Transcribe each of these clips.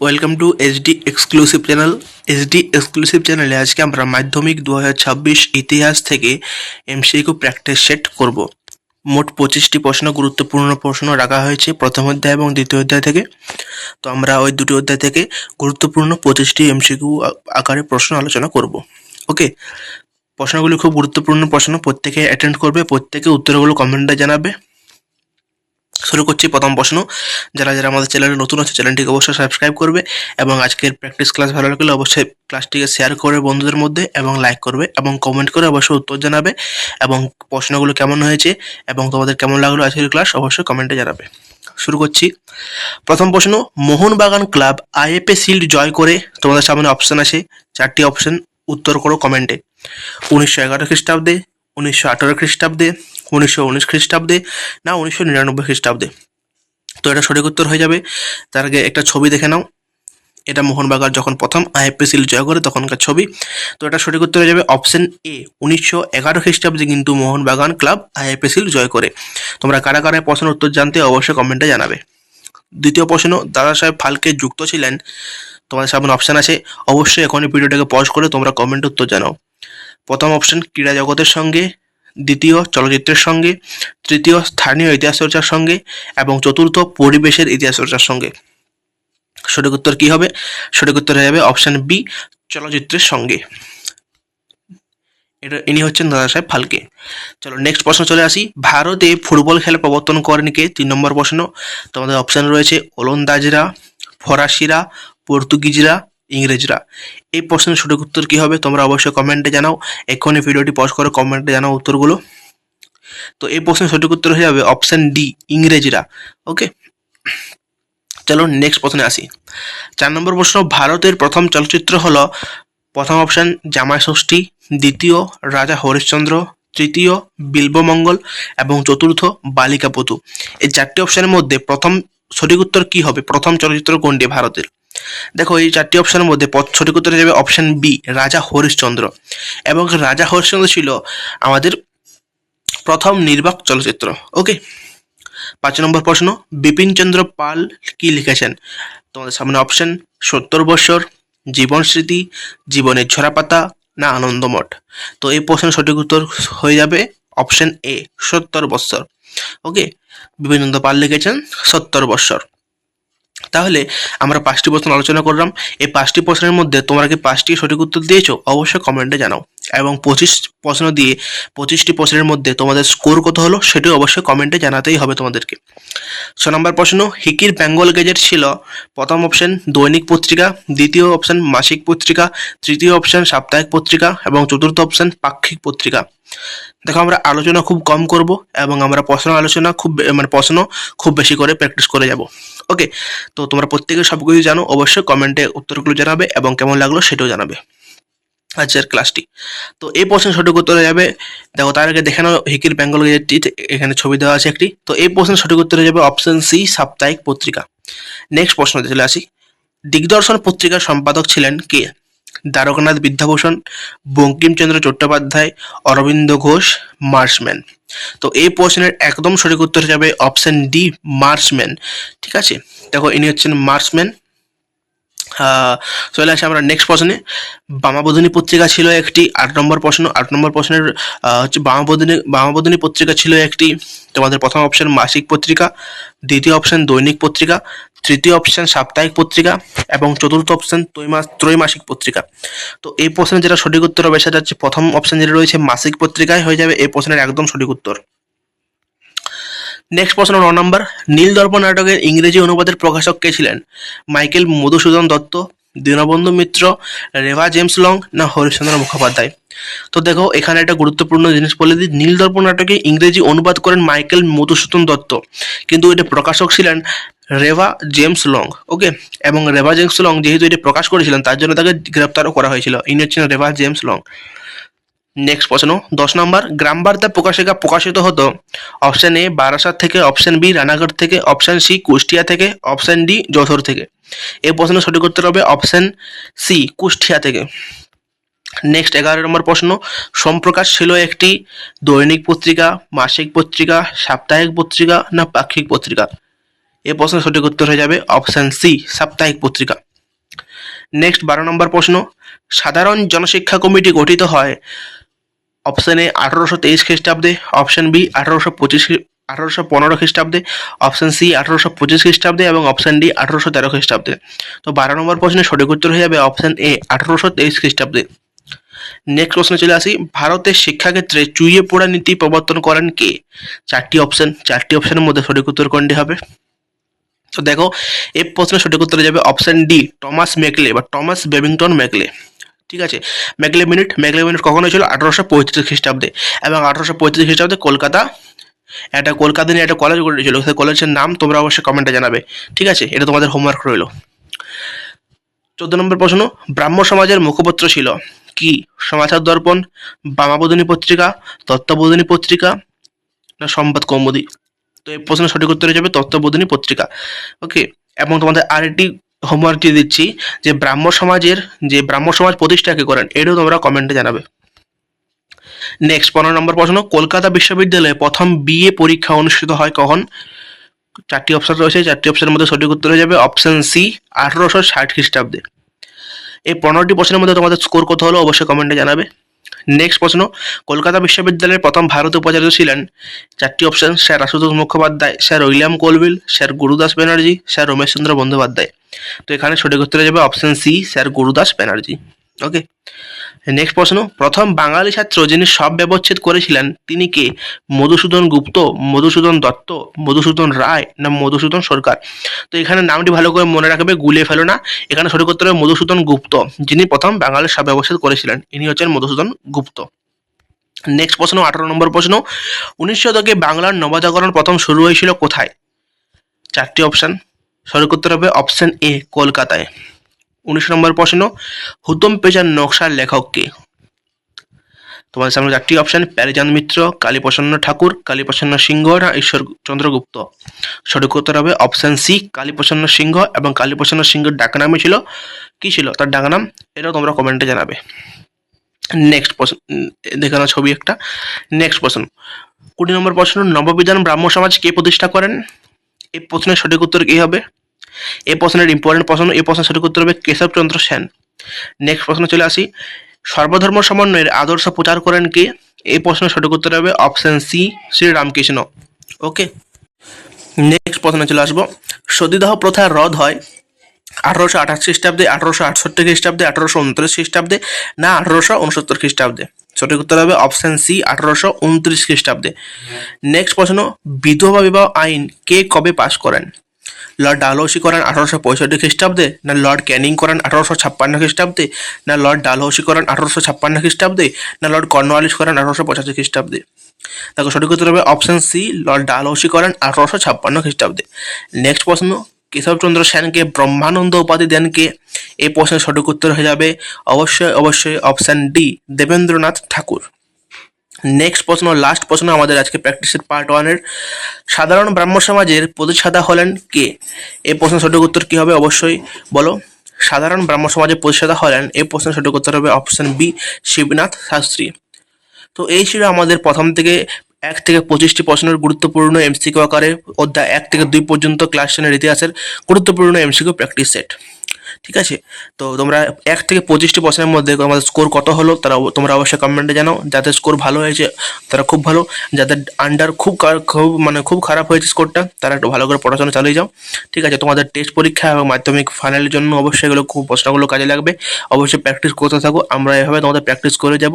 Welcome to HD exclusive channel HD exclusive চ্যানেলে আজকে আমরা মাধ্যমিক দু ইতিহাস থেকে এমসিকিউ প্র্যাকটিস সেট করব। মোট পঁচিশটি প্রশ্ন, গুরুত্বপূর্ণ প্রশ্ন রাখা হয়েছে প্রথম অধ্যায় এবং দ্বিতীয় অধ্যায় থেকে। তো আমরা ওই দুটি অধ্যায় থেকে গুরুত্বপূর্ণ পঁচিশটি এমসিকিউ আকারে প্রশ্ন আলোচনা করব। ওকে? প্রশ্নগুলি খুব গুরুত্বপূর্ণ প্রশ্ন, প্রত্যেকে অ্যাটেন্ড করবে, প্রত্যেকে উত্তরগুলো কমেন্টে জানাবে। শুরু করছি প্রথম প্রশ্ন। যারা যারা আমাদের চ্যানেলে নতুন আছে চ্যানেলটিকে অবশ্যই সাবস্ক্রাইব করবে এবং আজকের প্র্যাকটিস ক্লাস ভালো লাগলে অবশ্যই ক্লাসটিকে শেয়ার করবে বন্ধুদের মধ্যে এবং লাইক করবে এবং কমেন্ট করে অবশ্যই উত্তর জানাবে এবং প্রশ্নগুলো কেমন হয়েছে এবং তোমাদের কেমন লাগল আজকের ক্লাস অবশ্যই কমেন্টে জানাবে। শুরু করছি। প্রথম প্রশ্ন, মোহনবাগান ক্লাব আইএফএ শিল্ড জয় করে তোমাদের সামনে অপশন আছে। চারটি অপশন উত্তর করো কমেন্টে উনিশশো এগারো খ্রিস্টাব্দে উনিশশো আঠারো খ্রিস্টাব্দে, উনিশশো উনিশ খ্রিস্টাব্দে, না, উনিশশো নিরানব্বই খ্রিস্টাব্দে। তো এটা সঠিক উত্তর হয়ে যাবে। তার আগে একটা ছবি দেখে নাও। এটা মোহনবাগান যখন প্রথম আইপিএসিল জয় করে তখনকার ছবি। তো এটা সঠিক উত্তর হয়ে যাবে অপশন এ, উনিশশো এগারো খ্রিস্টাব্দে কিন্তু মোহনবাগান ক্লাব আইপিএসিল জয় করে। তোমরা কারা কারা প্রশ্নের উত্তর জানতে অবশ্যই কমেন্টে জানাবে। দ্বিতীয় প্রশ্ন, দাদা সাহেব ফালকে যুক্ত ছিলেন? তোমাদের সামনে অপশন আছে। অবশ্যই এখনই ভিডিওটাকে পজ করে তোমরা কমেন্ট উত্তর জানাও। প্রথম অপশন ক্রীড়া জগতের সঙ্গে, দ্বিতীয় চলচ্চিত্রের সঙ্গে, তৃতীয় স্থানীয় ইতিহাস চর্চার সঙ্গে, এবং চতুর্থ পরিবেশের ইতিহাস চর্চার সঙ্গে। সঠিক উত্তর কি হবে? সঠিক উত্তর হয়ে যাবে অপশান বি চলচ্চিত্রের সঙ্গে। এটা ইনি হচ্ছেন দাদা সাহেব ফালকে। চলো নেক্সট প্রশ্ন চলে আসি। ভারতে ফুটবল খেলা প্রবর্তন করেন কে? তিন নম্বর প্রশ্ন। তোমাদের অপশান রয়েছে ওলন্দাজরা, ফরাসিরা, পর্তুগিজরা ইংরেজরা। এই প্রশ্নের সঠিক উত্তর কি হবে তোমরা অবশ্যই কমেন্টে জানাও। এক্ষুনি ভিডিওটি পজ করে কমেন্টে জানাও উত্তরগুলো। তো এই প্রশ্নের সঠিক উত্তর হয়ে যাবে অপশন ডি ইংরেজরা। ওকে চলো নেক্সট প্রশ্নে আসি। চার নম্বর প্রশ্ন, ভারতের প্রথম চলচ্চিত্র হল প্রথম অপশন জামাই ষষ্ঠী, দ্বিতীয় রাজা হরিশ্চন্দ্র, তৃতীয় বিল্বমঙ্গল, এবং চতুর্থ বালিকা বধূ এই চারটি অপশনের মধ্যে প্রথম সঠিক উত্তর কি হবে? প্রথম চলচ্চিত্র কোনটি ভারতের? দেখো, এই চারটি অপশনের মধ্যে পথ সঠিক উত্তরে যাবে অপশন বি রাজা হরিশ্চন্দ্র। এবং রাজা হরিশ্চন্দ্র ছিল আমাদের প্রথম নির্বাক চলচ্চিত্র ওকে পাঁচ নম্বর প্রশ্ন, বিপিনচন্দ্র পাল কি লিখেছেন? তোমাদের সামনে অপশন সত্তর বৎসর, জীবন স্মৃতি, জীবনের ঝরাপাতা না আনন্দমঠ? তো এই প্রশ্নের সঠিক উত্তর হয়ে যাবে অপশন এ সত্তর বৎসর ওকে বিপিনচন্দ্র পাল লিখেছেন সত্তর বৎসর। তাহলে আমরা পাঁচটি প্রশ্ন আলোচনা করলাম। এই পাঁচটি প্রশ্নের মধ্যে তোমরা কি পাঁচটি সঠিক উত্তর দিয়েছ? অবশ্যই কমেন্টে জানাও। এবং পঁচিশ প্রশ্ন দিয়ে পঁচিশটি প্রশ্নের মধ্যে তোমাদের স্কোর কত হলো সেটিও অবশ্যই কমেন্টে জানাতেই হবে তোমাদেরকে। ছ নম্বর প্রশ্ন, হিকির বেঙ্গল গেজেট ছিল প্রথম অপশন দৈনিক পত্রিকা, দ্বিতীয় অপশন মাসিক পত্রিকা, তৃতীয় অপশন সাপ্তাহিক পত্রিকা এবং চতুর্থ অপশন পাক্ষিক পত্রিকা। দেখো, আমরা আলোচনা খুব কম করব এবং আমরা প্রশ্ন আলোচনা খুব মানে প্রশ্ন খুব বেশি করে প্র্যাকটিস করে যাব। ওকে তো তোমরা প্রত্যেকে সব কিছু জানো, অবশ্যই কমেন্টে উত্তরগুলো জানাবে এবং কেমন লাগল সেটাও জানাবে। আজকের ক্লাসটি তো এই প্রশ্নের সঠিক উত্তর যাবে, দেখো তার আগে দেখে নাও, হিকির বেঙ্গল এখানে ছবি দেওয়া আছে একটি। তো এই প্রশ্নের সঠিক উত্তর যাবে অপশন সি সাপ্তাহিক পত্রিকা। নেক্সট প্রশ্ন চলে আসি। দিগদর্শন পত্রিকার সম্পাদক ছিলেন কে? দ্বারকানাথ বিদ্যাভূষণ বঙ্কিমচন্দ্র চট্টোপাধ্যায় অরবিন্দ ঘোষ মার্সম্যান। তো এই প্রশ্নের একদম সঠিক উত্তর যাবে অপশন ডি মার্সম্যান। ঠিক আছে? দেখো ইনি হচ্ছেন মার্সম্যান। আহ, চলে আসি আমরা নেক্সট প্রশ্নে। বামাবোধিনী পত্রিকা ছিল একটি, আট নম্বর প্রশ্ন, আট নম্বর প্রশ্নের হচ্ছে বামাবোধিনী বামাবোধিনী পত্রিকা ছিল একটি, তোমাদের প্রথম অপশন মাসিক পত্রিকা, দ্বিতীয় অপশন দৈনিক পত্রিকা, তৃতীয় অপশন সাপ্তাহিক পত্রিকা, এবং চতুর্থ অপশন ত্রৈমাস ত্রৈমাসিক পত্রিকা। তো এই প্রশ্নের যেটা সঠিক উত্তর হবে, সেটা হচ্ছে প্রথম অপশন যেটা রয়েছে মাসিক পত্রিকায় হয়ে যাবে, এই প্রশ্নের একদম সঠিক উত্তর। নেক্সট প্রশ্ন ন নম্বর নীল দর্পণ নাটকের ইংরেজি অনুবাদের প্রকাশক কে ছিলেন? Michael Madhusudan Dutt, Dinabandhu Mitra, Rev James Long না হরিশ্চন্দ্র মুখোপাধ্যায়? তো দেখো, এখানে একটা গুরুত্বপূর্ণ জিনিস বলে দিই। নীল দর্পণ নাটকে ইংরেজি অনুবাদ করেন মাইকেল মধুসূদন দত্ত। কিন্তু এটা প্রকাশক ছিলেন রেভা জেমস লং, ওকে? এবং রেভা জেমস লং যেহেতু এটি প্রকাশ করেছিলেন, তার জন্য তাকে গ্রেপ্তারও করা হয়েছিল। ইনি হচ্ছেন রেভা জেমস লং। নেক্সট প্রশ্ন, দশ নম্বর, গ্রাম বার্তা প্রকাশিকা প্রকাশিত হতো। অপশন এ বারাসাত থেকে অপশান বি রানাঘাট থেকে অপশান সি কুষ্টিয়া থেকে অপশান ডি যশোর থেকে। এই প্রশ্নের সঠিক উত্তর হবে অপশান সি কুষ্টিয়া থেকে। নেক্সট এগারো নম্বর প্রশ্ন, সম্প্রকাশ ছিল একটি দৈনিক পত্রিকা, মাসিক পত্রিকা, সাপ্তাহিক পত্রিকা না পাক্ষিক পত্রিকা? এই প্রশ্নের সঠিক উত্তর হয়ে যাবে অপশন সি সাপ্তাহিক পত্রিকা। নেক্সট বারো নম্বর প্রশ্ন, সাধারণ জনশিক্ষা কমিটি গঠিত হয় অপশন এ আঠারোশো তেইশ খ্রিস্টাব্দে। অপশন বি আঠারোশো পঁচিশ আঠারোশো পনেরো খ্রিস্টাব্দে। অপশন সি আঠারোশো পঁচিশ খ্রিস্টাব্দে এবং অপশন ডি আঠারোশো তেরো খ্রিস্টাব্দে। তো বারো নম্বর প্রশ্নের সঠিক উত্তর হয়ে যাবে অপশন এ আঠারোশো তেইশ খ্রিস্টাব্দে। নেক্সট প্রশ্নে চলে আসি। ভারতের শিক্ষাক্ষেত্রে চুইয়ে পোড়া নীতি প্রবর্তন করেন কে? চারটি অপশন চারটি অপশনের মধ্যে সঠিক উত্তর কোনটি হবে? তো দেখো এই প্রশ্নের সঠিক উত্তর যাবে অপশন ডি টমাস মেকলে বা টমাস বেবিংটন মেকলে ঠিক আছে? মেকলে মিনিট মেকলে মিনিট কখন হয়েছিল আঠারোশো পঁয়ত্রিশ খ্রিস্টাব্দে এবং আঠারোশো পঁয়ত্রিশ খ্রিস্টাব্দে কলকাতা, একটা কলকাতা নিয়ে একটা কলেজ গড়েছিল। সেই কলেজের নাম তোমরা অবশ্যই কমেন্টে জানাবে। ঠিক আছে? এটা তোমাদের হোমওয়ার্ক রইল। চোদ্দ নম্বর প্রশ্ন, ব্রাহ্ম সমাজের মুখপত্র ছিল কি? সমাচার দর্পণ, বামাবোধিনী পত্রিকা, তত্ত্ববোধিনী পত্রিকা, না সম্বাদ কৌমুদী? তো এই প্রশ্নের সঠিক উত্তর হয়ে যাবে তত্ত্ববোধিনী পত্রিকা। ওকে এবং তোমাদের আরেকটি হোমওয়ার্ক দিয়ে দিচ্ছি যে ব্রাহ্ম সমাজের যে ব্রাহ্ম সমাজ প্রতিষ্ঠাকে করেন, এটাও তোমরা কমেন্টে জানাবে। নেক্সট পনেরো নম্বর প্রশ্ন, কলকাতা বিশ্ববিদ্যালয়ে প্রথম বিএ পরীক্ষা অনুষ্ঠিত হয় কখন? চারটি অপশন রয়েছে, চারটি অপশনের মধ্যে সঠিক উত্তর হয়ে যাবে অপশন সি আঠারোশো ষাট খ্রিস্টাব্দে। এই পনেরোটি প্রশ্নের মধ্যে তোমাদের স্কোর কত হলো অবশ্যই কমেন্টে জানাবে। নেক্সট প্রশ্ন, কলকাতা বিশ্ববিদ্যালয়ের প্রথম ভারত উপাচার্য ছিলেন? চারটি option sir Ashutosh Mukhopadhyay, sir William Colvile sir Gurudas Banerjee, sir Rameshchandra Bandyopadhyay. তো এখানে সঠিক উত্তর যাবে option C sir Gurudas Banerjee okay next প্রশ্ন, প্রথম বাঙালি ছাত্র যিনি সব ব্যবচ্ছেদ করেছিলেন, তিনি কে? মধুসূদন গুপ্ত, মধুসূদন দত্ত, মধুসূদন রায় না মধুসূদন সরকার? তো এখানে নামটি ভালো করে মনে রাখবে, গুলিয়ে ফেলো না। এখানে সঠিক উত্তর মধুসূদন গুপ্ত, যিনি প্রথম বাঙালির সব ব্যবচ্ছেদ করেছিলেন। ইনি হচ্ছেন মধুসূদন গুপ্ত। নেক্সট প্রশ্ন, আঠারো নম্বর প্রশ্ন, উনিশ শতকে বাংলার নবজাগরণ প্রথম শুরু হয়েছিল কোথায়? চারটি অপশন সঠিক উত্তর হবে অপশন এ কলকাতায়। উনিশ নম্বর প্রশ্ন, হুতম পেজার নকশার লেখক কে? তোমাদের সামনে চারটি অপশন প্যারিচাঁদ মিত্র, কালীপ্রসন্ন ঠাকুর, কালীপ্রসন্ন সিংহ না ঈশ্বর চন্দ্রগুপ্ত। সঠিক উত্তর হবে অপশন সি কালীপ্রসন্ন সিংহ এবং কালীপ্রসন্ন সিংহের ডাকনামই ছিল, কি ছিল? তার ডাকনাম এটাও তোমরা কমেন্টে জানাবে। নেক্সট প্রশ্ন দেখানো ছবি একটা। নেক্সট প্রশ্ন, কুড়ি নম্বর প্রশ্ন নববিধান ব্রাহ্ম সমাজ কে প্রতিষ্ঠা করেন? এই প্রশ্নের সঠিক উত্তর কি হবে? এই প্রশ্নের ইম্পর্টেন্ট প্রশ্ন এই প্রশ্নের সঠিক উত্তর হবে কেশবচন্দ্র সেন। নেক্সট প্রশ্ন চলে আসি। সর্বধর্ম সমন্বয়ের আদর্শ প্রচার করেন কে? এই প্রশ্নের সঠিক উত্তর হবে option C Shri Ramakrishna okay next প্রশ্নে চলে আসব। সতীদাহ প্রথা রদ হয় আঠারোশো আঠাশ খ্রিস্টাব্দে, আঠারোশো আটষট্টি খ্রিস্টাব্দে, আঠারোশো উনত্রিশ খ্রিস্টাব্দে, না, আঠারোশো উনসত্তর খ্রিস্টাব্দে। সঠিক উত্তর হবে অপশন সি আঠারোশো উনত্রিশ খ্রিস্টাব্দে। নেক্সট প্রশ্ন, বিধবা বিবাহ আইন কে কবে পাশ করেন? লর্ড ডালহৌসি করেন আঠারোশো পঁয়ষট্টি খ্রিস্টাব্দে, না লর্ড ক্যানিং করেন আঠারোশো ছাপ্পান্ন খ্রিস্টাব্দে, না লর্ড ডালহৌসি করেন আঠারোশো ছাপ্পান্ন খ্রিস্টাব্দে, না লর্ড কর্নওয়ালিস করেন আঠারোশো পঁচাশি খ্রিস্টাব্দে। দেখো সঠিক উত্তর হবে অপশন সি লর্ড ডালহৌসি করেন আঠারোশো ছাপ্পান্ন খ্রিস্টাব্দে। নেক্সট প্রশ্ন, কেশবচন্দ্র সেনকে ব্রহ্মানন্দ উপাধি দেন কে? এই প্রশ্নের সঠিক উত্তর হয়ে যাবে অবশ্যই অবশ্যই option D Debendranath Thakur. Next প্রশ্ন লাস্ট প্রশ্ন আমাদের আজকে প্র্যাকটিসের পার্ট ওয়ানের সাধারণ ব্রাহ্ম সমাজের প্রতিষ্ঠাতা হলেন কে? এই প্রশ্নের সঠিক উত্তর কি হবে? অবশ্যই বলো। সাধারণ ব্রাহ্ম সমাজের প্রতিষ্ঠাতা হলেন এই প্রশ্নের সঠিক উত্তর হবে অপশন বি শিবনাথ শাস্ত্রী। তো এই ছিল আমাদের প্রথম থেকে এক থেকে পঁচিশটি প্রশ্নের গুরুত্বপূর্ণ এমসিকিউ আকারে অধ্যায় এক থেকে দুই পর্যন্ত ক্লাস টেনের ইতিহাসের গুরুত্বপূর্ণ এমসিকিউ প্র্যাকটিস সেট ঠিক আছে? তো তোমরা এক থেকে পঁচিশটি প্রশ্নের মধ্যে আমাদের স্কোর কত হলো, তারা তোমরা অবশ্যই কমেন্টে জানাও। যাদের স্কোর ভালো হয়েছে, তারা খুব ভালো। যাদের আন্ডার খুব খুব মানে খুব খারাপ হয়েছে স্কোরটা তারা একটু ভালো করে পড়াশোনা চালিয়ে যাও। ঠিক আছে? তোমাদের টেস্ট পরীক্ষা এবং মাধ্যমিক ফাইনালের জন্য অবশ্যই এগুলো খুব প্রশ্নগুলো কাজে লাগবে। অবশ্যই প্র্যাকটিস করতে থাকো। আমরা এভাবে তোমাদের প্র্যাকটিস করে যাব।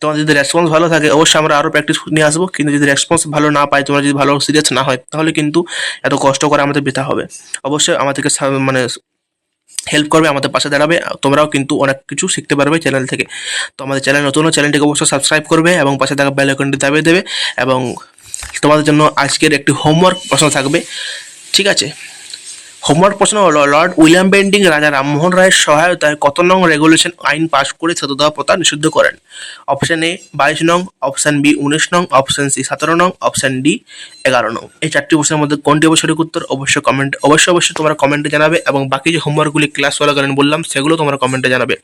তোমাদের যদি রেসপন্স ভালো থাকে, অবশ্যই আমরা আরও প্র্যাকটিস নিয়ে আসব। কিন্তু যদি রেসপন্স ভালো না পাই তোমরা যদি ভালো সিরিয়াস না হয়, তাহলে কিন্তু এত কষ্ট করে আমাদের বৃথা হবে। অবশ্যই আমাদেরকে মানে হেল্প করবে, আমাদের পাশে দাঁড়াবে। তোমরাও কিন্তু অনেক কিছু শিখতে পারবে চ্যানেল থেকে। তো আমাদের চ্যানেল নতুন চ্যানেলটিকে অবশ্যই সাবস্ক্রাইব করবে এবং পাশে থাকা বেল আইকনটি দাবিয়ে দেবে এবং তোমাদের জন্য আজকের একটি হোমওয়ার্ক প্রশ্ন থাকবে। ঠিক আছে? হোমওয়ার্ক প্রশ্ন হলো, লর্ড উইলিয়াম বেন্ডিং রাজা রামমোহন রায়ের সহায়তায় কত নং রেগুলেশন আইন পাশ করে সততা প্রথা নিষিদ্ধ করেন? অপশন এ বাইশ নং, অপশান বি উনিশ নং, অপশান সি সতেরো নং, অপশান ডি এগারো নং। এই চারটি প্রশ্নের মধ্যে কোনটি অবশ্যই উত্তর অবশ্যই কমেন্ট অবশ্যই অবশ্যই তোমরা কমেন্টে জানাবে এবং বাকি যে হোমওয়ার্কগুলি ক্লাস চলাকালীন বললাম, সেগুলো তোমরা কমেন্টে জানাবে।